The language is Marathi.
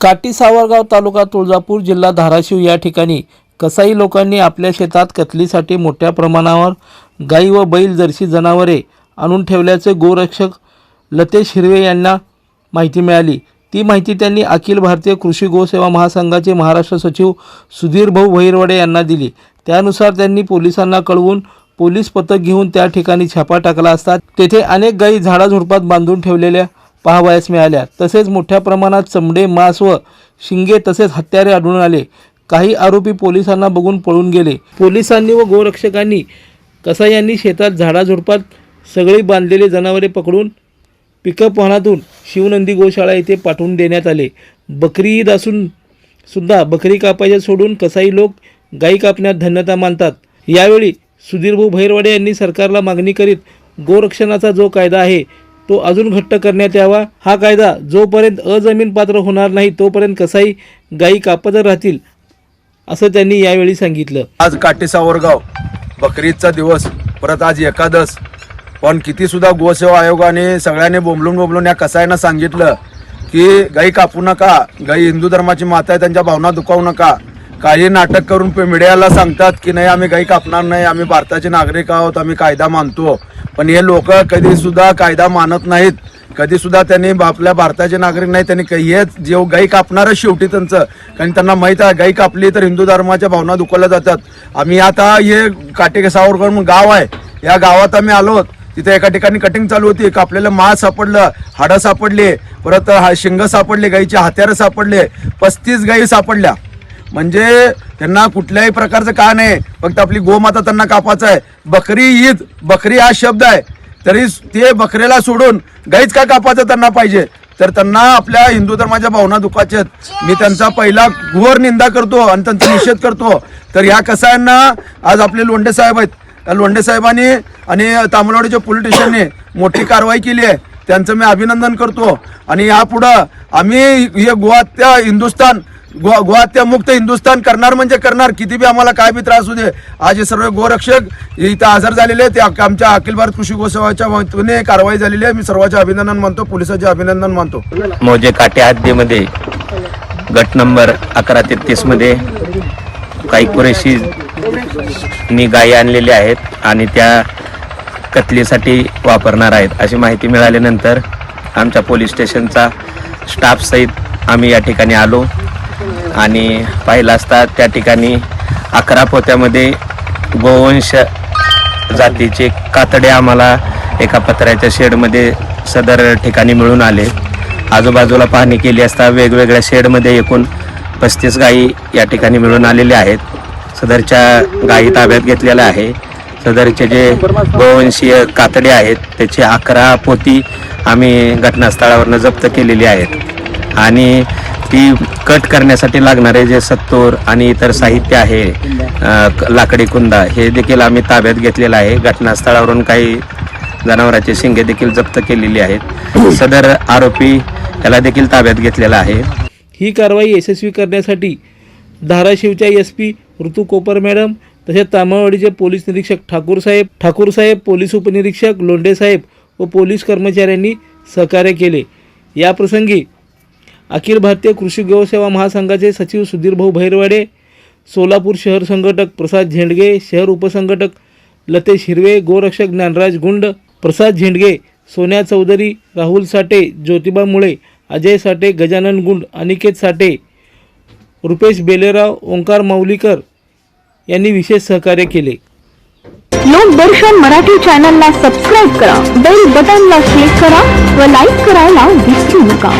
काटी सावरगाव तालुका तुळजापूर जिल्हा धाराशिव या ठिकाणी कसाई लोकांनी आपल्या शेतात कतलीसाठी मोठ्या प्रमाणावर गाई व बैल जर्सी जनावरे आणून ठेवल्याचे गोरक्षक लतेश हिरवे यांना माहिती मिळाली. ती माहिती त्यांनी अखिल भारतीय कृषी गोसेवा महासंघाचे महाराष्ट्र सचिव सुधीर भाऊ भैरवडे यांना दिली. त्यानुसार त्यांनी पोलिसांना कळवून पोलीस पथक घेऊन त्या ठिकाणी छापा टाकला असता. तेथे अनेक गायी झाडाझुडपात बांधून ठेवलेल्या पाहावयास मिळाल्या. तसेच मोठ्या प्रमाणात चमडे मांस व शिंगे तसेच हत्यारे आढळून आले. काही आरोपी पोलिसांना बघून पळून गेले. पोलिसांनी व गोरक्षकांनी कसायांनी शेतात झाडाझुडपात सगळी बांधलेली जनावरे पकडून पिकअप वाहनातून शिवनंदी गोशाळा येथे पाठवून देण्यात आले. बकरी ईद असून सुद्धा बकरी कापायचे सोडून कसाई लोक गाई कापण्यात धन्यता मानतात. यावेळी सुधीरभाऊ भैरवाडे यांनी सरकारला मागणी करीत गोरक्षणाचा जो कायदा आहे तो अजून घट्ट करण्यात यावा. हा कायदा जोपर्यंत अजमीन पात्र होणार नाही तोपर्यंत कसाई गाई कापतच राहतील असं त्यांनी यावेळी सांगितलं. आज काटे सावरगाव बकरीदचा दिवस परत आज एकादश पण किती सुद्धा गोसेवा आयोगाने सगळ्यांनी बोंबलून बोंबलून या कसायनं सांगितलं की गाई कापू नका गाई हिंदू धर्माची माता आहे त्यांच्या भावना दुखावू नका. काही नाटक करून मीडियाला सांगतात की नाही आम्ही गाई कापणार नाही आम्ही भारताचे नागरिक आहोत आम्ही कायदा मानतो. पण हे लोक कधीसुद्धा कायदा मानत नाहीत. कधीसुद्धा त्यांनी आपल्या भारताचे नागरिक नाही त्यांनी काही- हेच जेव गाई कापणारच शेवटी त्यांचं. कारण त्यांना माहीत आहे गाई कापली तर हिंदू धर्माच्या भावना दुखवल्या जातात. आम्ही आता हे काटेके सावरकर म्हणून गाव आहे. या गावात आम्ही आलो तिथे एका ठिकाणी कटिंग चालू होती. कापलेलं माळ सापडलं हाडं सापडले परत हा शिंग सापडले गाईचे हत्यारं सापडले पस्तीस गायी सापडल्या. म्हणजे त्यांना कुठल्याही प्रकारचं का नाही फक्त आपली गोमाता त्यांना कापायचं आहे. बकरी ईद बकरी हा शब्द आहे. तरी ते बकरेला सोडून गाईच का कापायचं त्यांना पाहिजे? तर त्यांना आपल्या हिंदू धर्माच्या भावना दुखाच्या मी त्यांचा पहिला घोर निंदा करतो आणि त्यांचा निषेध करतो. तर ह्या कसायांना आज आपले लोंढे साहेब आहेत. लोंढे साहेबांनी आणि तामिळनाडूच्या पोलीस स्टेशनने मोठी कारवाई केली आहे. त्यांचं मी अभिनंदन करतो. आणि यापुढं आम्ही हे गोवात्या हिंदुस्थान गो गोहत्या मुक्त हिंदुस्थान करणार म्हणजे करणार. किती बी आम्हाला काय बी त्रास होऊ दे. आज हे सर्व गोरक्षक इथं हजर झालेले आहेत. ते आमच्या अखिल भारत कृषी गोसेवाच्या वतीने कारवाई झालेली आहे. मी सर्वांचे अभिनंदन मानतो. पोलिसांचे अभिनंदन मानतो. मोजे काटे हद्दीमध्ये गट नंबर अकरा तेहतीसमध्ये काही कुरेशी मी गायी आणलेल्या आहेत आणि त्या कतलीसाठी वापरणार आहेत. अशी माहिती मिळाल्यानंतर आमच्या पोलीस स्टेशनचा स्टाफसहित आम्ही या ठिकाणी आलो. आणि पाहिलं असता त्या ठिकाणी अकरा पोत्यामध्ये गोवंश जातीचे कातडे आम्हाला एका पत्र्याच्या शेडमध्ये सदर ठिकाणी मिळून आले. आजूबाजूला पाहणी केली असता वेगवेगळ्या शेडमध्ये एकूण पस्तीस गायी या ठिकाणी मिळून आलेल्या आहेत. सदरच्या गायी ताब्यात घेतलेल्या आहे. सदरचे जे गोवंशीय कातडे आहेत त्याचे अकरा पोती आम्ही घटनास्थळावरनं जप्त केलेली आहेत. आणि ती कट करण्यासाठी लागणारे जे सत्तूर आणि इतर साहित्य आहे लाकडी कुंदा हे देखील आम्ही ताब्यात घेतलेलं आहे. घटनास्थळावरून काही जनावरांचे शिंगे देखील जप्त केलेली आहेत. सदर आरोपी याला देखील ताब्यात घेतलेला आहे. ही कारवाई यशस्वी करण्यासाठी धाराशिवच्या एस पी ऋतू कोपर मॅडम तसेच तामळवाडीचे पोलीस निरीक्षक ठाकूर साहेब ठाकूर साहेब पोलीस उपनिरीक्षक लोंढे साहेब व पोलीस कर्मचाऱ्यांनी सहकार्य केले. याप्रसंगी अखिल भारतीय कृषी गोसेवा महासंघाचे सचिव सुधीरभाऊ भैरवाडे सोलापूर शहर संघटक प्रसाद झेंडगे शहर उपसंघटक लतेश हिरवे गोरक्षक ज्ञानराज गुंड प्रसाद झेंडगे सोन्या चौधरी राहुल साठे ज्योतिबा मुळे अजय साठे गजानन गुंड अनिकेत साठे रुपेश बेलेराव ओंकार माऊलीकर यांनी विशेष सहकार्य केले. लोकदर्शन मराठी चॅनलला सबस्क्राईब करा बेल बटनला क्लिक करा व लाईक करायला विसरू नका.